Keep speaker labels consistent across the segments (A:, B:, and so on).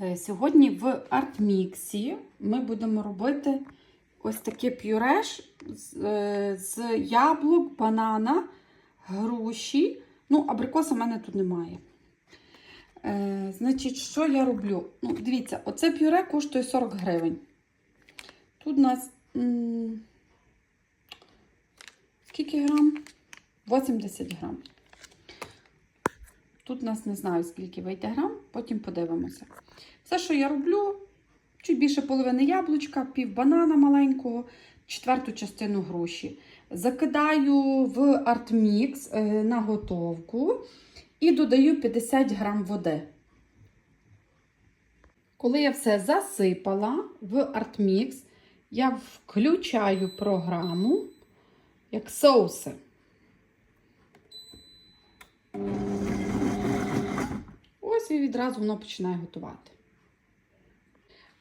A: Е, Сьогодні в артміксі ми будемо робити ось таке пюреш з, е, з яблук, банана, груші. Ну, абрикоса в мене тут немає. Е, значить, що я роблю? Ну, дивіться, оце пюре коштує 40 гривень. Тут у нас м, скільки грам? 80 грам. Тут у нас не знаю, скільки вийде грам, потім подивимося. Все, що я роблю, чуть більше половини яблучка, пів банана маленького, четверту частину груші. Закидаю в артмікс е, на готовку і додаю 50 грам води. Коли я все засипала в артмікс, я включаю програму як соуси. Ось і відразу воно починає готувати.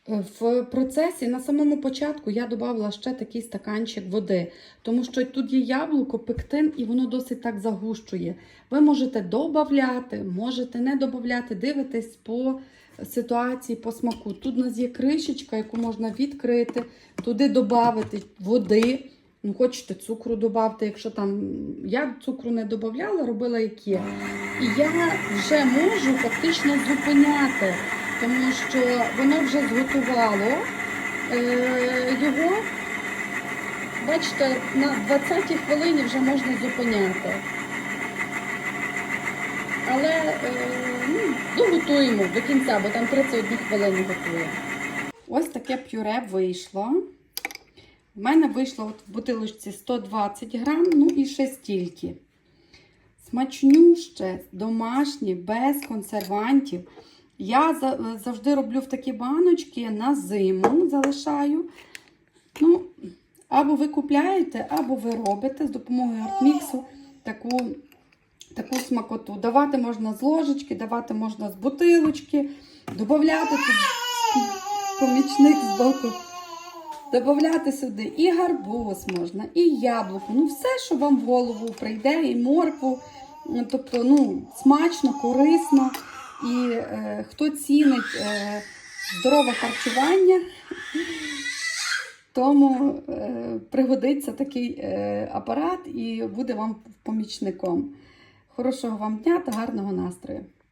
A: Е, В процесі на самому початку я додавала ще такий стаканчик води, тому що тут є яблуко, пектин, і воно досить так загущує. Ви можете додати, можете не додати, дивитесь по ситуації, по смаку. Тут у нас є кришечка, яку можна відкрити, туди додати води. Ну, хочете цукру додати, якщо там я цукру не додавала, робила як є. І я вже можу фактично зупиняти, тому що воно вже зготувало е, його. Бачите, на 20-й хвилині вже можна зупиняти. Але е, ну, доготуємо до кінця, бо там 31 хвилину готує. Ось таке пюре вийшло. У мене вийшло от в бутилочці 120 грам, ну і ще стільки. Смачнюще, домашнє, без консервантів. Я завжди роблю в такі баночки на зиму залишаю. Ну, або ви купляєте, або ви робите з допомогою артміксу таку, таку смакоту. Давати можна з ложечки, давати можна з бутилочки, додати помічник з боку. Добавляти сюди і гарбуз можна, і яблуко. Ну, все, що вам в голову прийде, і моркву. Тобто, ну, смачно, корисно. І е, хто цінить е, здорове харчування, тому е, пригодиться такий е, апарат і буде вам помічником. Хорошого вам дня та гарного настрою!